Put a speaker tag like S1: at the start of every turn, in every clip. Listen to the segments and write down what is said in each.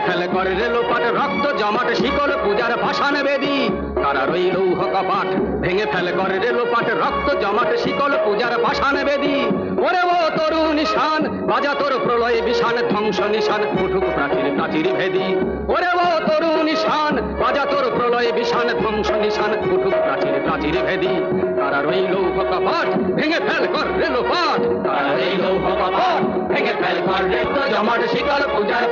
S1: কর রেলোপাট রক্ত, জমাট, শিকল, পূজার ভাসান বেদি। কারা রই লৌহ কপাট, ভেঙে ফেল কর রেলোপাট রক্ত, জমাট, শিকল, পূজার ভাসান বেদি। ওরে ও তরু নিশান বাজা তোর প্রলয় বিশান ধ্বংস নিশান উঠুক প্রাচীর প্রাচীর ভেদি। ওরে ও তরু নিশান বাজা তোর প্রলয় বিশান ধ্বংস নিশান উঠুক প্রাচীর প্রাচীর ভেদি। তারা রই লৌহ কপাট, ভেঙে ফেল কর রেলোপাট শিকল পূজার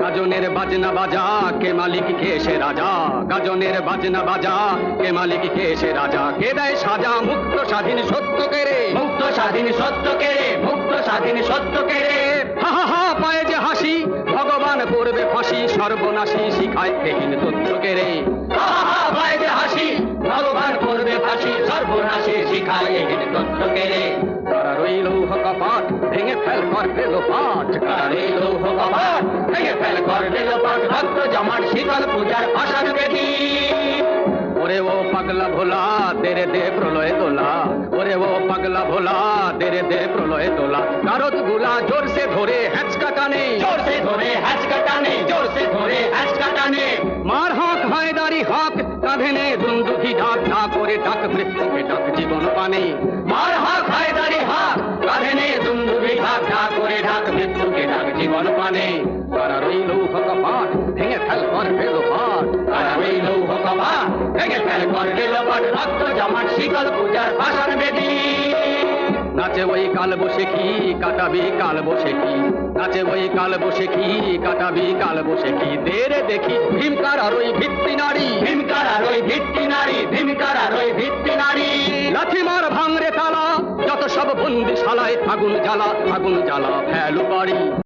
S1: গাজনের বাজনা বাজা কে মালিক কে সে রাজা? গাজনের বাজনা বাজা কে মালিক কে সে রাজা? কে দেয় সাজা মুক্ত স্বাধীন সত্য কে রে? মুক্ত স্বাধীন সত্য কে রে মুক্ত স্বাধীন সত্য কে রে। হা হা হা পায়ে যে হাসি ভগবান করবে ফাঁসি সর্বনাশী শিখায় এহীন তথ্য কে রে হা সর্বনাশী শিখায় এহীন তথ্য কে রে তারা রইল কপাট ভেঙে ফেল কর পেল পাঠ। তারা রইল কপাট ভেঙে ফেল কর পেল পাঠ। ভক্ত জমাট শীতল পূজার আশার বেদি ওরে ও পাগলা ভোলা, তেরে দে প্রলয় দোলা। ওরে ও পাগলা ভোলা, তেরে দে প্রলয় দোলা। কারতগুলা জোর ধরে হ্যাচকা টানে। জোর সে ধরে হ্যাচকা দুন্দুকি ডাক না করে ডাক মৃত্যুকে ডাক জীবন পানে মার হক হয় দাড়ি হক কাঁধে নে দুন্দুকি ডাক না করে ডাক মৃত্যুকে ডাক জীবন পানে তারা রইল কপাট ভেঙে ফেল কর ফেল পাট। তারা রইল কপাট ভেঙে ফেল কর ফেল পাট। রক্ত জমাট, শীতল পূজার ভাষার বেদী। নাচে ওই কাল বসে কি, কাটাবি কাল বসে কি? নাচে ওই কাল বসে কি, কাটাবি কাল বসে কি? দেরে দেখি, ভীমকার আর ওই ভিত্তি নারী। ভীমকার আর ওই ভিত্তি মার ভাঙরে তালা যত সব বন্দিশালায় আগুন জ্বালা আগুন জ্বালা ফেলু বাড়ি।